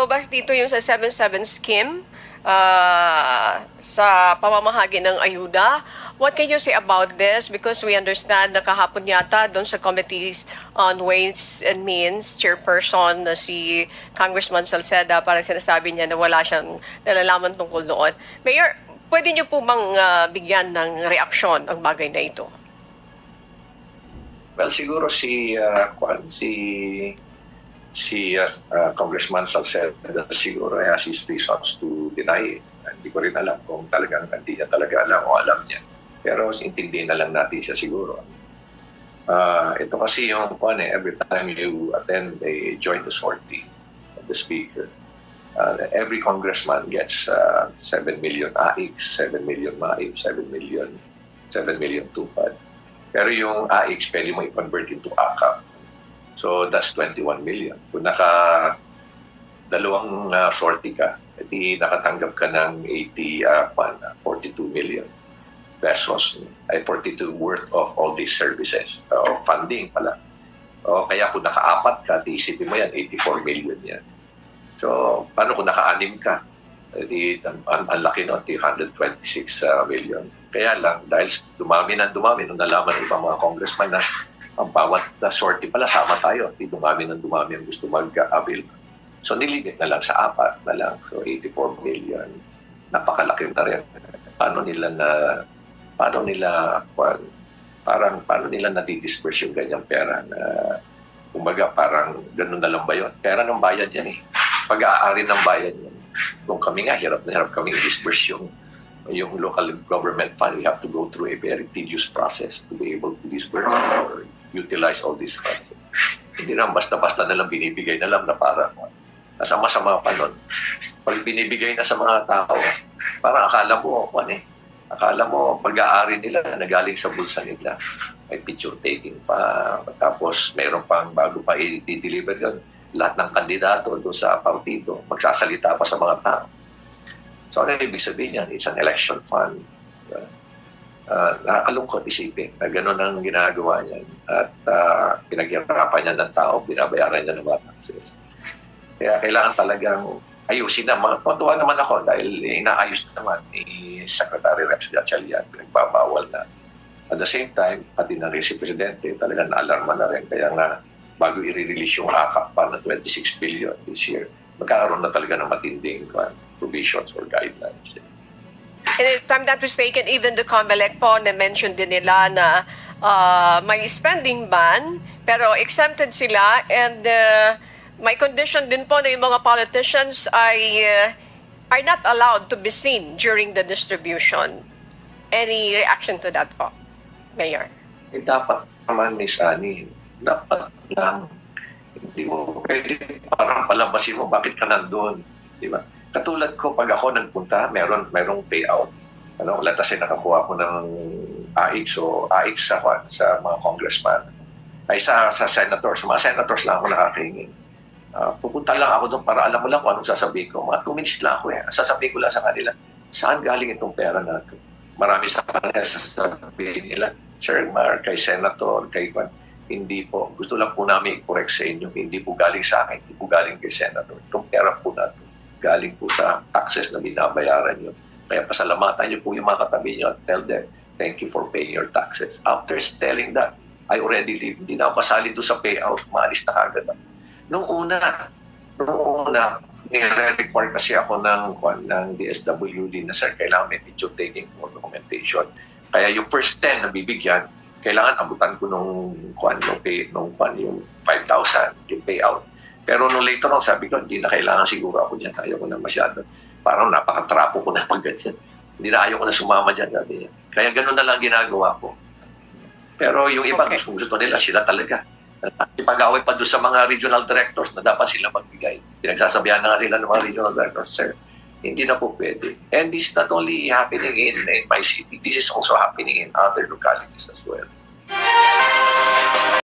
lumabas dito yung sa 77 scheme uh, sa pamamahagi ng ayuda. What can you say about this? Because we understand na kahapon yata doon sa Committees on Ways and Means, chairperson na si Congressman Salceda, parang sinasabi niya na wala siyang nalalaman tungkol doon. Mayor, pwede niyo po bang uh, bigyan ng reaksyon ang bagay na ito? Well, siguro si uh, si si uh, uh, Congressman Salceda siguro has his reasons to deny it. Hindi ko rin alam kung talagang hindi niya talaga alam o alam niya. Pero intindihin na lang natin siya siguro. Uh, ito kasi yung Kwan eh, every time you attend a joint sortie of the speaker, uh, every congressman gets uh, 7 million AIX, 7 million MAIP, 7 million, 7 million tupad. Pero yung AX, pwede mo i-convert into AKAP. So that's 21 million. Kung naka dalawang uh, sortie ka, edi nakatanggap ka ng 80, uh, pan, 42 million pesos, ay 42 worth of all these services, o funding pala. O kaya kung naka-apat ka, di isipin mo yan, 84 million yan. So, paano kung naka-anim ka? Edi, ang, ang, laki nun, di 126 uh, million. Kaya lang, dahil dumami na dumami, nung nalaman ng mga congressman na ang bawat uh, sortie pala, sama tayo. Di dumami na dumami ang gusto mag-avail. So, nilimit na lang sa apat na lang. So, 84 million. Napakalaki na rin. Paano nila na paano nila kwan, parang paano nila nadidisperse yung ganyang pera na kumbaga parang ganun na lang ba yun? Pera ng bayan yan eh. Pag-aari ng bayan yan. Kung kami nga, hirap na hirap kami disperse yung yung local government fund, we have to go through a very tedious process to be able to disperse or utilize all these funds. Hindi lang basta-basta na lang binibigay na lang na para kasama-sama pa nun. Pag binibigay na sa mga tao, parang akala mo, ano eh, akala mo pag-aari nila na galing sa bulsa nila. May picture taking pa, tapos mayroon pang bago pa i-deliver yun. Lahat ng kandidato doon sa partido, magsasalita pa sa mga tao. So ano ibig sabihin yan? It's an election fund. Uh, uh, nakakalungkot isipin na gano'n ang ginagawa niyan. At uh, pinaghirapan niya ng tao, binabayaran niya ng mga taxes. Kaya kailangan talagang ayusin na. Mga, tuwa naman ako dahil inaayos naman ni Secretary Rex Gatchalian. Pinagbabawal na. At the same time, pati na rin si Presidente, talagang naalarma na rin. Kaya nga, bago i-release yung AKAP pa na 26 billion this year, magkakaroon na talaga ng matinding uh, provisions or guidelines. And if I'm not mistaken, even the COMELEC po, na-mention din nila na uh, may spending ban, pero exempted sila and uh, may condition din po na yung mga politicians ay uh, are not allowed to be seen during the distribution. Any reaction to that po, Mayor? Eh, dapat naman, Miss Annie, dapat lang. Hindi mo pwede parang palabasin mo bakit ka nandun. Di ba? Katulad ko, pag ako nagpunta, meron, merong payout. Ano, latas ay nakakuha ko ng AX o AX sa, sa mga congressman. Ay sa, sa senators, mga senators lang ako nakakaingin. Uh, pupunta lang ako doon para alam mo lang kung anong sasabihin ko. Mga 2 minutes lang ako eh. Sasabihin ko lang sa kanila, saan galing itong pera natin? Marami sa kanila sasabihin nila, Sir Mar, kay Senator, kay Juan, hindi po. Gusto lang po namin i-correct sa inyo. Hindi po galing sa akin, hindi po galing kay Senator. Itong pera po natin, galing po sa taxes na binabayaran nyo. Kaya pasalamatan nyo po yung mga katabi nyo at tell them, thank you for paying your taxes. After telling that, I already leave. Hindi na ako kasali doon sa payout. Maalis na kagad ako. Nung una, nung una, nire-require kasi ako ng, ng DSWD na sir, kailangan may picture taking for documentation. Kaya yung first 10 na bibigyan, kailangan abutan ko nung kwan yung pay nung kwan yung 5,000 yung payout. Pero nung later on sabi ko hindi na kailangan siguro ako diyan, ayaw ko na masyado. Parang napakatrapo ko na pag ganyan. Hindi na ayaw ko na sumama diyan sabi niya. Kaya ganun na lang ginagawa ko. Pero yung iba Okay. gusto, gusto nila sila talaga. Ipag-away pa doon sa mga regional directors na dapat sila magbigay. Pinagsasabihan na nga sila ng mga regional directors, sir, hindi na po pwede. And this not only happening in, in my city, this is also happening in other localities as well.